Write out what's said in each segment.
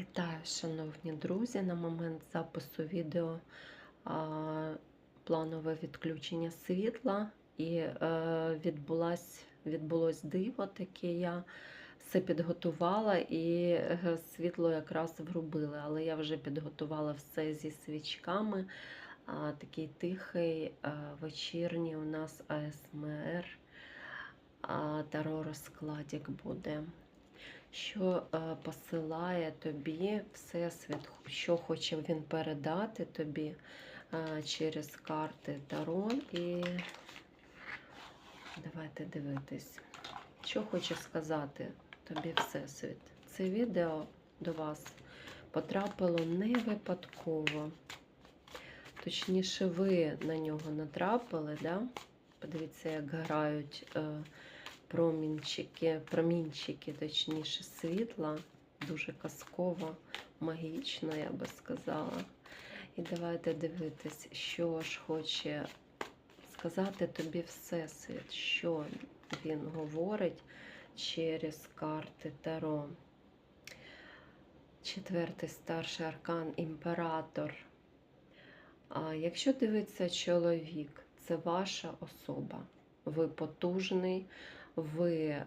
Вітаю, шановні друзі! На момент запису відео планове відключення світла і е, відбулось, відбулось диво таке. Я все підготувала і е, світло якраз врубили, але я вже підготувала все зі свічками. Такий тихий а, вечірній у нас АСМР таро розкладик буде що е, посилає тобі Всесвіт, що хоче він передати тобі е, через карти Таро. І давайте дивитись, що хоче сказати тобі Всесвіт. Це відео до вас потрапило не випадково. Точніше, ви на нього натрапили, да? подивіться, як грають. Е, промінчики, промінчики, точніше, світла, дуже казково, магічно, я би сказала. І давайте дивитись, що ж хоче сказати тобі Всесвіт, що він говорить через карти Таро. Четвертий старший аркан імператор. А якщо дивиться чоловік, це ваша особа. Ви потужний, ви е,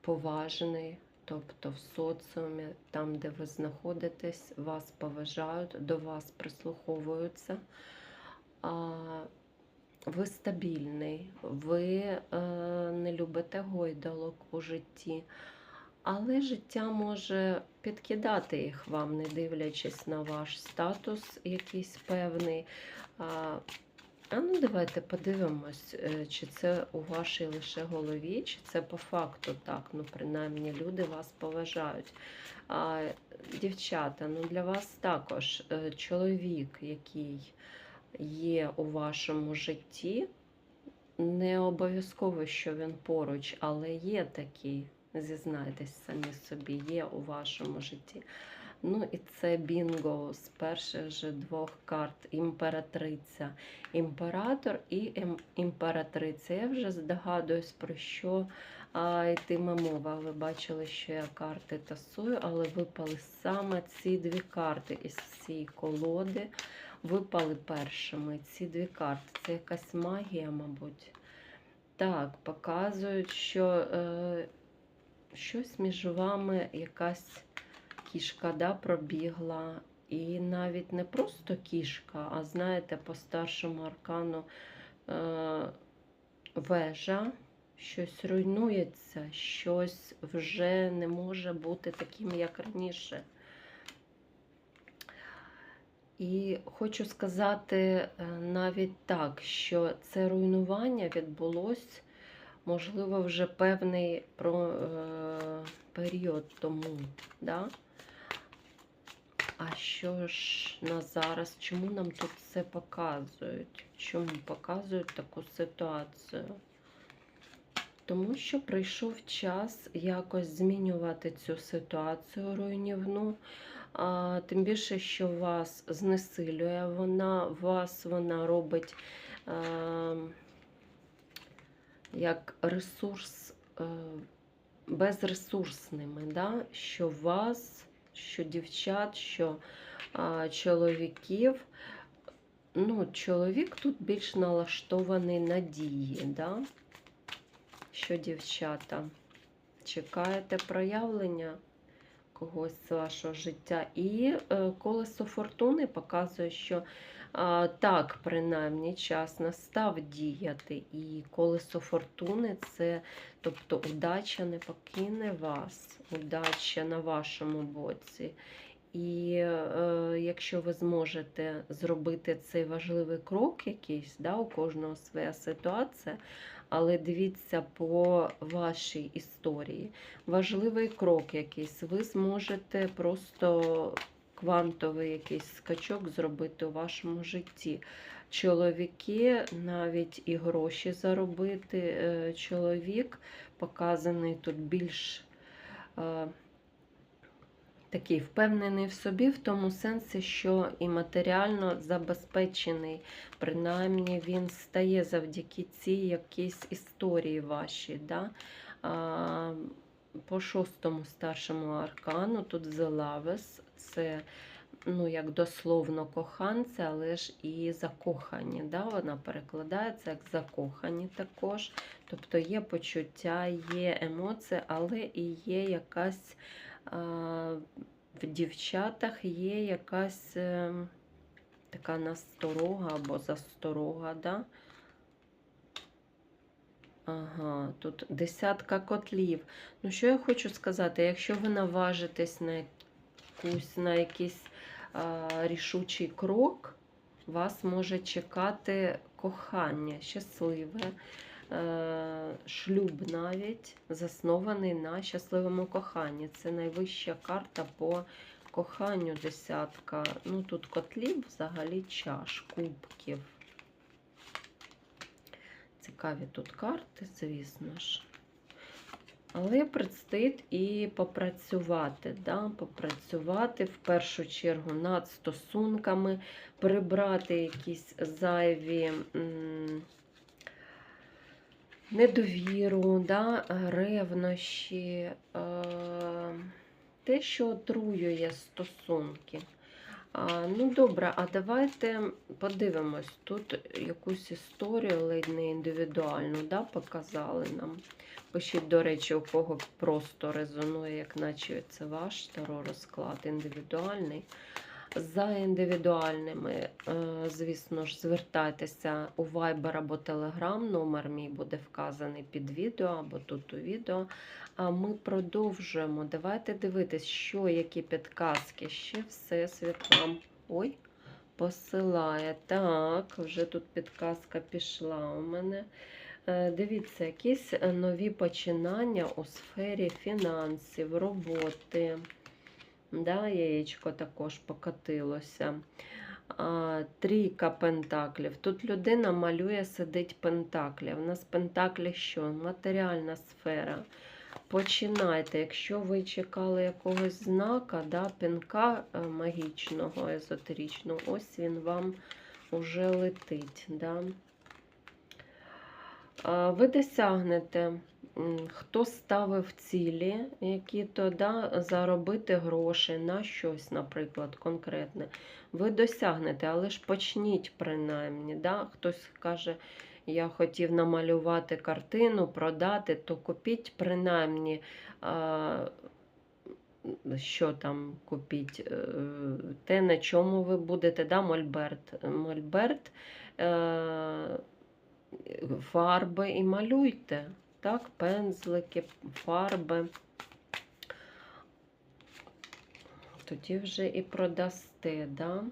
поважний, тобто в соціумі, там, де ви знаходитесь, вас поважають, до вас прислуховуються. Ви стабільний, ви е, не любите гойдалок у житті, але життя може підкидати їх вам, не дивлячись на ваш статус якийсь певний. А, ну давайте подивимось, е, чи це у вашій лише голові, чи це по факту так. Ну, принаймні, люди вас поважають. А, Дівчата, ну для вас також е, чоловік, який є у вашому житті, не обов'язково, що він поруч, але є такий, зізнайтесь самі собі, є у вашому житті. Ну і це Бінго з перших же двох карт імператриця, імператор і ім- імператриця. Я вже здогадуюсь, про що а, йтиме мова. Ви бачили, що я карти тасую, але випали саме ці дві карти із цієї колоди. Випали першими ці дві карти. Це якась магія, мабуть. Так, показують, що е, щось між вами якась кішка да, пробігла. І навіть не просто кішка, а знаєте, по старшому аркану е, вежа, щось руйнується, щось вже не може бути таким, як раніше. І хочу сказати е, навіть так, що це руйнування відбулось, можливо, вже певний про, е, період тому. Да? А що ж на зараз? Чому нам тут це показують? Чому показують таку ситуацію? Тому що прийшов час якось змінювати цю ситуацію руйнівну. А, Тим більше, що вас знесилює вона, вас вона робить а, як ресурс а, безресурсними, да? що вас що дівчат, що а, чоловіків. Ну, Чоловік тут більш налаштований на дії, да? що дівчата. Чекаєте проявлення когось з вашого життя. І е, колесо фортуни показує, що так, принаймні, час настав діяти. І колесо фортуни це, тобто, удача не покине вас, удача на вашому боці. І е, якщо ви зможете зробити цей важливий крок, якийсь, да, у кожного своя ситуація, але дивіться по вашій історії. Важливий крок якийсь, ви зможете просто квантовий якийсь скачок зробити у вашому житті. Чоловіки навіть і гроші заробити. Е, чоловік показаний тут більш е, такий впевнений в собі, в тому сенсі, що і матеріально забезпечений, принаймні він стає завдяки цій якійсь історії вашій. Да? по шостому старшому аркану тут Lovers, це ну, як дословно коханці, але ж і закохані. Да? Вона перекладається як закохані також. Тобто є почуття, є емоції, але і є якась а, в дівчатах є якась е, така насторога або засторога. Да? Ага, тут десятка котлів. Ну, що я хочу сказати, якщо ви наважитесь на якусь, на якийсь а, рішучий крок, вас може чекати кохання, щасливе, е, шлюб навіть заснований на щасливому коханні. Це найвища карта по коханню десятка. Ну, тут котлів, взагалі чаш, кубків. Цікаві тут карти, звісно ж. Але предстоїть і попрацювати, да? попрацювати в першу чергу над стосунками, прибрати якісь зайві недовіру, да? ревнощі, е, те, що отруює стосунки. Ну, добре, а давайте подивимось. Тут якусь історію, ледь не індивідуальну, да, показали нам. Пишіть, до речі, у кого просто резонує, як наче це ваш таро розклад індивідуальний. За індивідуальними, е, звісно ж, звертайтеся у Viber або Telegram. Номер мій буде вказаний під відео або тут у відео. А ми продовжуємо. Давайте дивитись, що які підказки. Ще Всесвіт вам ой, посилає. Так, вже тут підказка пішла у мене. Е, Дивіться, якісь нові починання у сфері фінансів, роботи. Да, яєчко також покатилося. А, Трійка пентаклів. Тут людина малює, сидить пентаклі. У нас пентаклі що? Матеріальна сфера. Починайте, якщо ви чекали якогось знака, да, пінка е, магічного, езотеричного, ось він вам уже летить. Да. Ви досягнете, хто ставив цілі, які то да, заробити гроші на щось, наприклад, конкретне. Ви досягнете, але ж почніть принаймні. Да? Хтось каже, я хотів намалювати картину, продати, то купіть принаймні. А, що там купіть? Е, Те, на чому ви будете, да, мольберт. Мольберт е, фарби і малюйте. Так, пензлики, фарби. Тоді вже і продасте, да?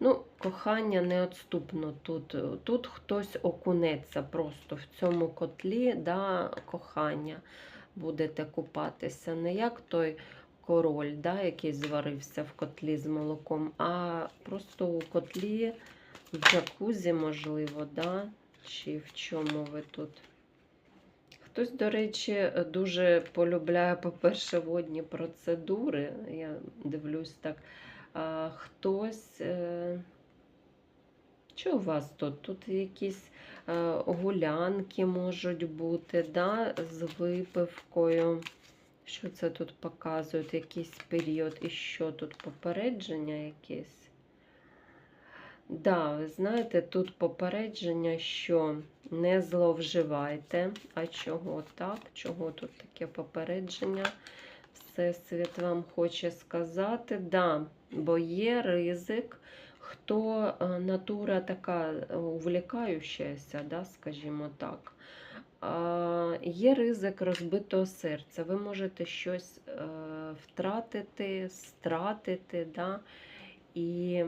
Ну, кохання неотступно тут. Тут хтось окунеться просто в цьому котлі, да, кохання будете купатися. Не як той король, да, який зварився в котлі з молоком, а просто у котлі в джакузі, можливо, да? чи в чому ви тут. Хтось, до речі, дуже полюбляє, по-перше, водні процедури. Я дивлюсь так. Хтось. е, Що у вас тут? Тут якісь е, гулянки можуть бути, да? з випивкою. Що це тут показують? Якийсь період. І що тут попередження якесь? Да, ви знаєте, тут попередження, що не зловживайте. А чого так? Чого тут таке попередження? Всесвіт вам хоче сказати. Да, бо є ризик, хто е, натура така увлікаючася, да, скажімо так. Є ризик розбитого серця. Ви можете щось е, втратити, стратити, да, і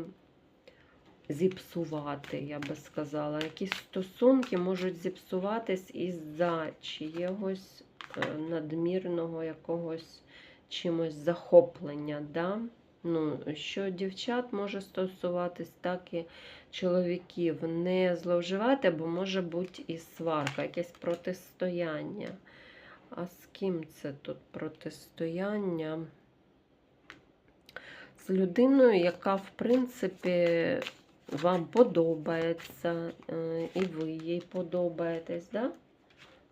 зіпсувати, я би сказала. Якісь стосунки можуть зіпсуватись із-за чиєгось е, надмірного якогось чимось захоплення. Да? Ну, Що дівчат може стосуватись, так і чоловіків. Не зловживати, бо може бути і сварка, якесь протистояння. А з ким це тут протистояння? З людиною, яка, в принципі, вам подобається, е, і ви їй подобаєтесь, да?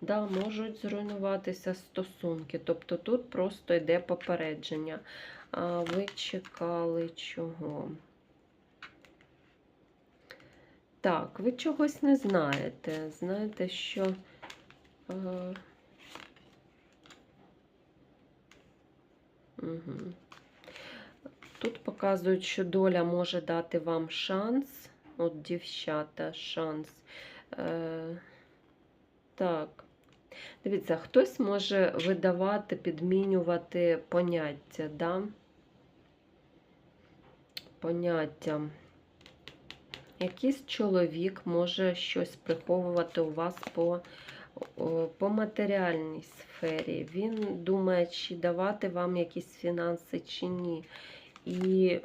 Да, можуть зруйнуватися стосунки. Тобто тут просто йде попередження. А ви чекали чого? Так, ви чогось не знаєте. Знаєте, що. Е... Угу. Тут показують, що доля може дати вам шанс. От, дівчата, шанс. Е... Так. Дивіться, хтось може видавати, підмінювати поняття, да? Поняття. Якийсь чоловік може щось приховувати у вас по, по матеріальній сфері. Він думає, чи давати вам якісь фінанси, чи ні. І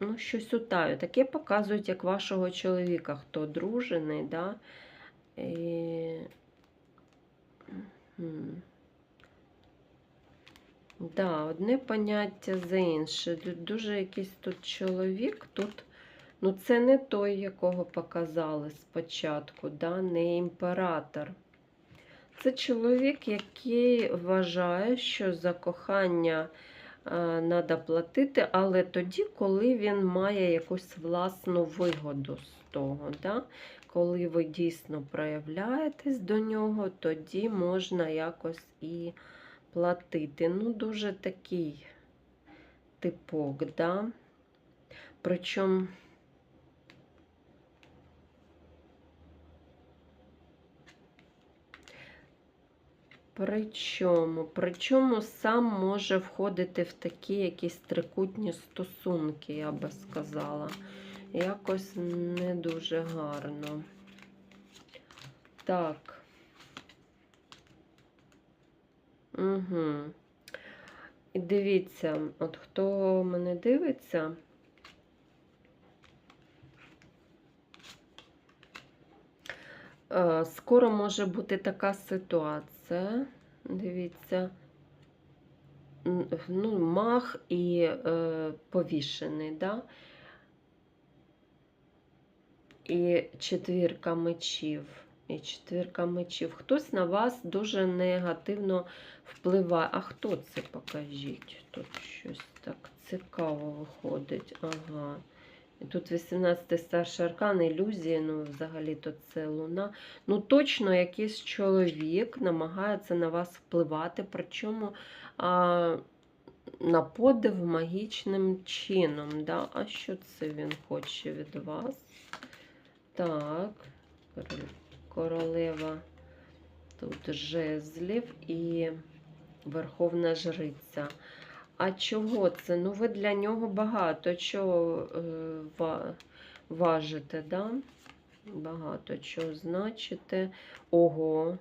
ну, щось утаю. Таке показують, як вашого чоловіка, хто одружений, да? І... Да, одне поняття за інше. Дуже якийсь тут чоловік, тут, ну це не той, якого показали спочатку, да, не імператор. Це чоловік, який вважає, що за кохання треба платити, але тоді, коли він має якусь власну вигоду з того. Да? Коли ви дійсно проявляєтесь до нього, тоді можна якось і платити. Ну, дуже такий типок, да? Причому. Причому, причому сам може входити в такі якісь трикутні стосунки, я би сказала. Якось не дуже гарно. Так. Угу. І дивіться, от хто мене дивиться, скоро може бути така ситуація. Дивіться, ну, мах і е, повішений, да? І четвірка мечів. І четвірка мечів. Хтось на вас дуже негативно впливає. А хто це покажіть? Тут щось так цікаво виходить. Ага. Тут 18 старший аркан, ілюзії, ну, взагалі-то це луна. Ну, точно якийсь чоловік намагається на вас впливати, причому а, на подив магічним чином. Да? А що це він хоче від вас? Так, королева тут жезлів і верховна жриця. А чого це? Ну, ви для нього багато чого е, важите, да? Багато чого значите. Ого.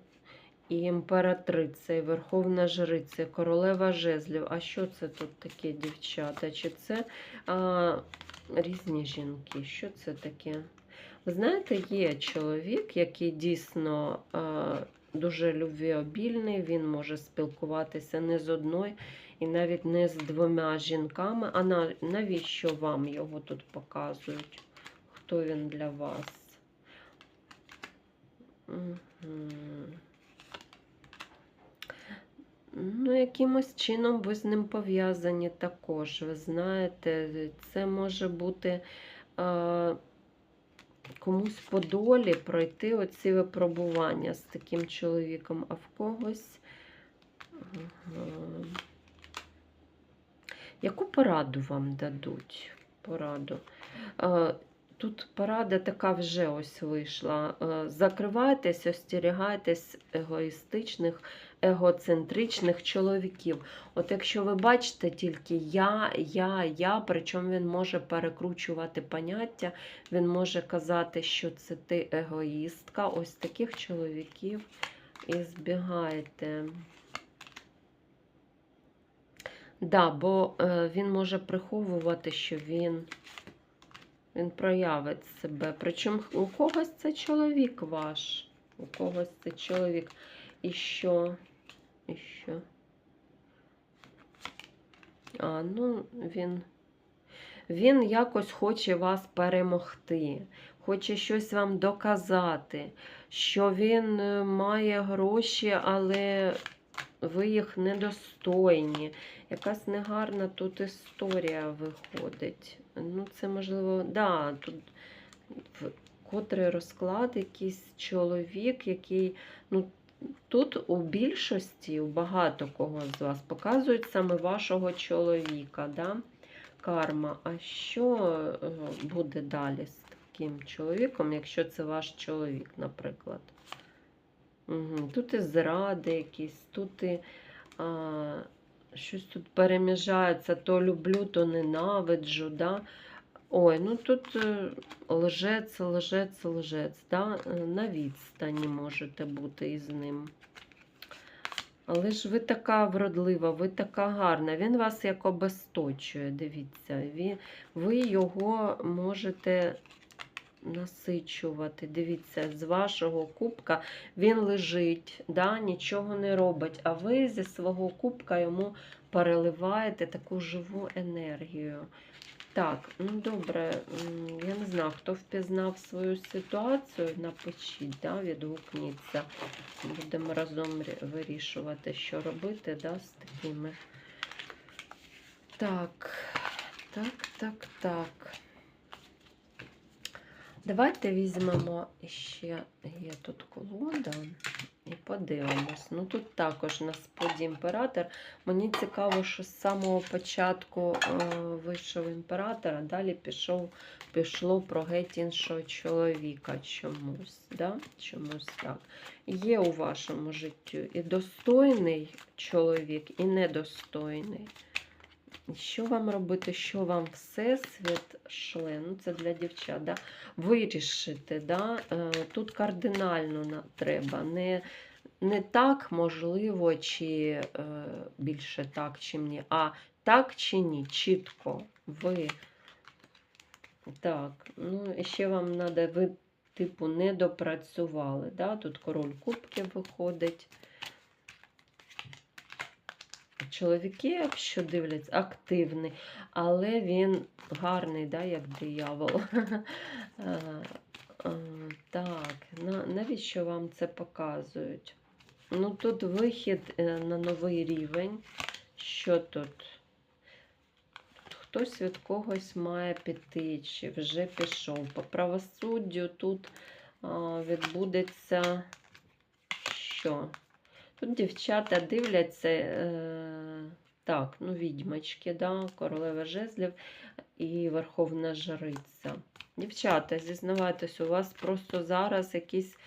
І імператриця, і Верховна Жриця, королева жезлів. А що це тут таке, дівчата? Чи це а, різні жінки? Що це таке? Знаєте, є чоловік, який дійсно а, дуже любвіобільний, він може спілкуватися не з одною і навіть не з двома жінками. А навіщо вам його тут показують? Хто він для вас? Угу. Ну, якимось чином ви з ним пов'язані також. Ви знаєте, це може бути е, комусь по долі пройти оці випробування з таким чоловіком, а в когось. Ага. Яку пораду вам дадуть? Пораду. Тут порада така вже ось вийшла. Закривайтесь, остерігайтесь егоїстичних, егоцентричних чоловіків. От якщо ви бачите тільки я, я, я, причому він може перекручувати поняття, він може казати, що це ти егоїстка. Ось таких чоловіків і збігайте. Да, бо е, він може приховувати, що він він проявить себе. Причому у когось це чоловік ваш, у когось це чоловік. І що? І що? А, ну, він. Він якось хоче вас перемогти, хоче щось вам доказати, що він е, має гроші, але ви їх недостойні. Якась негарна тут історія виходить. Ну, це можливо, да, тут котрий розклад, якийсь чоловік, який, ну, тут у більшості, у багато кого з вас показують саме вашого чоловіка, да? карма. А що е, буде далі з таким чоловіком, якщо це ваш чоловік, наприклад? Угу. Тут і зради якісь, тут і а, щось тут переміжається, то люблю, то ненавиджу. Да? Ой, ну тут е, лжець, лжець, лжець. Да? Е, На відстані можете бути із ним. Але ж ви така вродлива, ви така гарна. Він вас як обесточує, дивіться. Ви, ви його можете насичувати. Дивіться, з вашого кубка він лежить, да, нічого не робить, а ви зі свого кубка йому переливаєте таку живу енергію. Так, ну добре, я не знаю, хто впізнав свою ситуацію, напишіть, да, відгукніться. Будемо разом вирішувати, що робити да, з такими. Так, так, так, так. Давайте візьмемо ще є тут колода і подивимось. Ну тут також на споді імператор. Мені цікаво, що з самого початку е, вийшов імператор, а далі пішов, пішло про геть іншого чоловіка чомусь. Да? Чомусь так. Є у вашому житті і достойний чоловік, і недостойний. Що вам робити, що вам всесвіт шле? Ну, це для дівчат, да? вирішити. Да? Е, Тут кардинально треба. Не, не так можливо, чи е, більше так, чи ні, а так чи ні, чітко. Ви. Так, ну ще вам треба, ви, типу, не допрацювали. Да? Тут король кубків виходить. Чоловіки, якщо дивляться, активний, але він гарний, да, як диявол. Е, е, Так, навіщо вам це показують? Ну, тут вихід е, на новий рівень. Що тут? Хтось від когось має піти, чи вже пішов. По правосуддю тут відбудеться що? Тут дівчата дивляться, е, так, ну, відьмачки, да, королева жезлів і верховна жриця. Дівчата, зізнавайтесь, у вас просто зараз якісь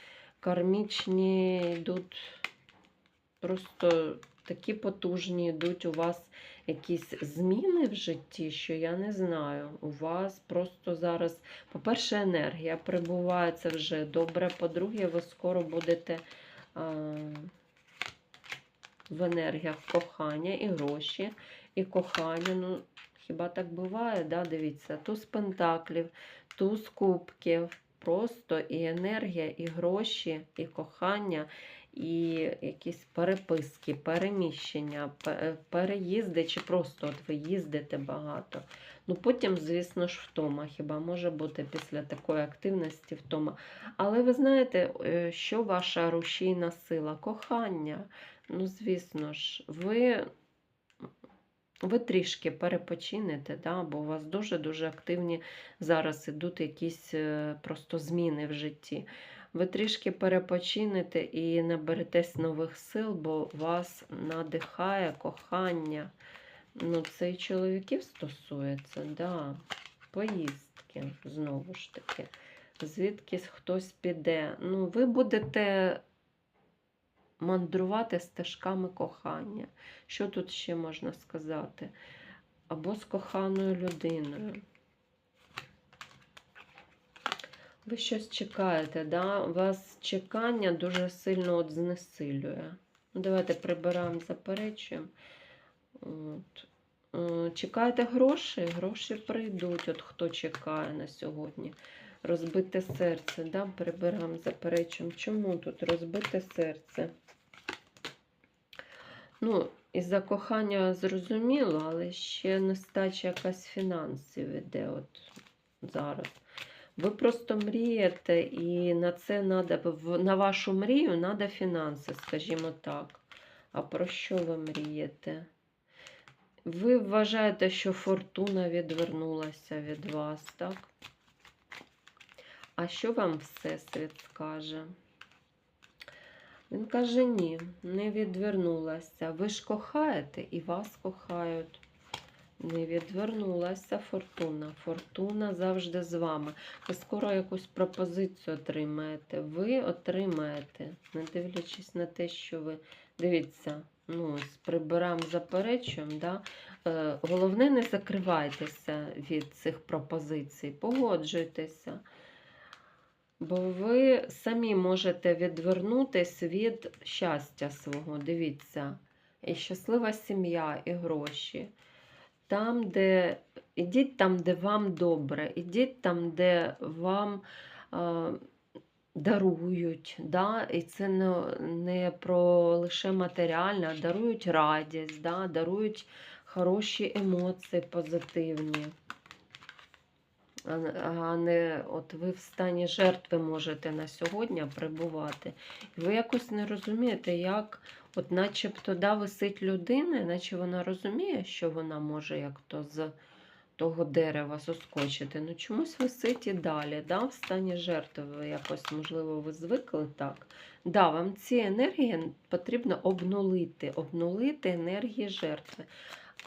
кармічні йдуть, просто такі потужні йдуть у вас якісь зміни в житті, що я не знаю. У вас просто зараз, по-перше, енергія прибуває, це вже добре. По-друге, ви скоро будете. А, в енергіях кохання і гроші, і кохання. Ну, хіба так буває? Да? Дивіться, туз пентаклів, туз кубків. Просто і енергія, і гроші, і кохання, і якісь переписки, переміщення, переїзди, чи просто от ви їздите багато. Ну потім, звісно ж, втома. Хіба може бути після такої активності втома. Але ви знаєте, е, що ваша рушійна сила? Кохання. Ну, звісно ж, ви, ви трішки перепочинете, да? бо у вас дуже-дуже активні зараз ідуть якісь е, просто зміни в житті. Ви трішки перепочинете і наберетесь нових сил, бо вас надихає кохання. Ну, це і чоловіків стосується, да. Поїздки, знову ж таки. Звідкись хтось піде. Ну, ви будете мандрувати стежками кохання. Що тут ще можна сказати? Або з коханою людиною. Ви щось чекаєте, да? Вас чекання дуже сильно от знесилює. Ну, давайте прибираємо, заперечуємо. От. Е, Чекаєте гроші? Гроші прийдуть, от хто чекає на сьогодні. Розбите серце, да? прибираємо, заперечуємо. Чому тут розбите серце? Ну, І за кохання зрозуміло, але ще нестача якась фінансів іде от зараз. Ви просто мрієте, і на це надо, на вашу мрію треба фінанси, скажімо так. А про що ви мрієте? Ви вважаєте, що фортуна відвернулася від вас, так? А що вам Всесвіт скаже? Він каже, ні, не відвернулася. Ви ж кохаєте і вас кохають. Не відвернулася фортуна. Фортуна завжди з вами. Ви скоро якусь пропозицію отримаєте. Ви отримаєте, не дивлячись на те, що ви. Дивіться, ну, ось прибираємо, заперечуємо. Да? Е, головне, не закривайтеся від цих пропозицій, погоджуйтеся. Бо ви самі можете відвернутись від щастя свого. Дивіться, і щаслива сім'я, і гроші. Там, де ідіть там, де вам добре, ідіть там, де вам е, дарують. Да? І це не, не про лише матеріальне, а дарують радість, да? дарують хороші емоції позитивні. А не- от ви в стані жертви можете на сьогодні перебувати. І ви якось не розумієте, як, от начебто да, висить людина, наче вона розуміє, що вона може як то з того дерева соскочити. Ну чомусь висить і далі, да, в стані жертви. Ви якось, можливо, ви звикли так. Да, вам ці енергії потрібно обнулити, обнулити енергії жертви.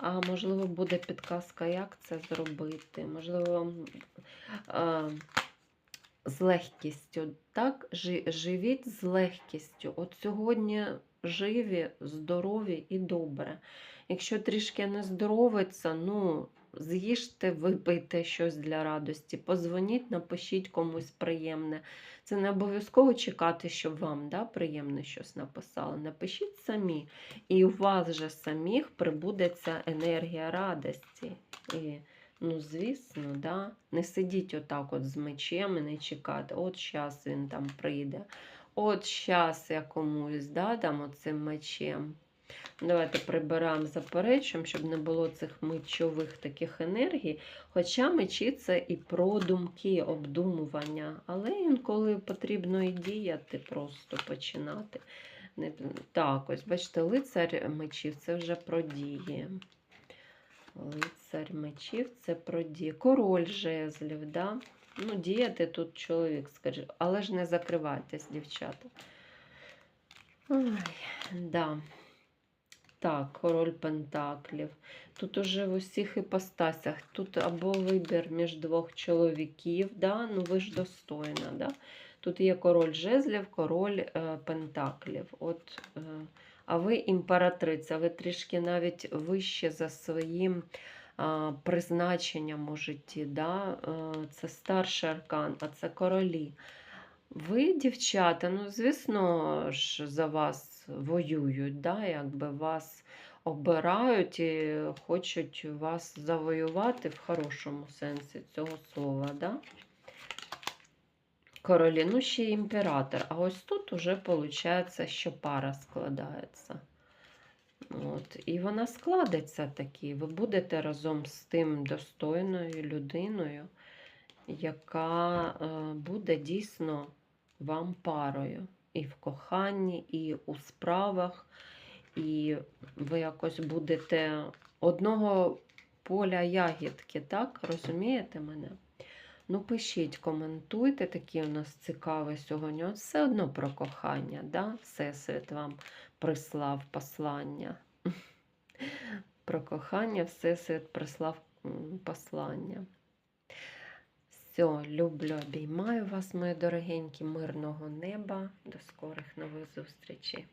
А можливо, буде підказка, як це зробити. Можливо, з легкістю. Так, живіть з легкістю. От сьогодні живі, здорові і добре. Якщо трішки не здоровиться, ну, з'їжте, випийте щось для радості, позвоніть, напишіть комусь приємне. Це не обов'язково чекати, щоб вам да, приємне щось написали. Напишіть самі. І у вас же самих прибуде ця енергія радості. І, ну, звісно, да, не сидіть отак от з мечем і не чекати, от зараз він там прийде. От зараз я комусь да, дам оцим мечем. Давайте прибираємо, заперечуємо, щоб не було цих мечових таких енергій. Хоча мечі це і про думки, обдумування, але інколи потрібно і діяти, просто починати. Так, ось, бачите, лицар мечів це вже про дії. Лицар мечів це про дії. Король жезлів, да? Ну, діяти тут чоловік, скаже, але ж не закривайтесь, дівчата. Ой, да. Так, король Пентаклів. Тут уже в усіх іпостасях. Тут або вибір між двох чоловіків, да? ну ви ж достойна. Да? Тут є король жезлів, король е, Пентаклів. От, е, а ви імператриця, ви трішки навіть вище за своїм а, призначенням у житті. Да? Е, це старший аркан, а це королі. Ви, дівчата, ну, звісно ж, за вас воюють, да? якби вас обирають і хочуть вас завоювати в хорошому сенсі цього слова. Да? Королі, ну ще й імператор. А ось тут уже виходить, що пара складається. От. І вона складеться таки. Ви будете разом з тим достойною людиною, яка е, буде дійсно вам парою. І в коханні, і у справах, і ви якось будете одного поля ягідки, так? Розумієте мене? Ну, пишіть, коментуйте, такі у нас цікаві сьогодні. От все одно про кохання, да? Всесвіт вам прислав послання. Про кохання Всесвіт прислав послання. Все, люблю, обіймаю вас, мої дорогенькі, мирного неба. До скорих нових зустрічей.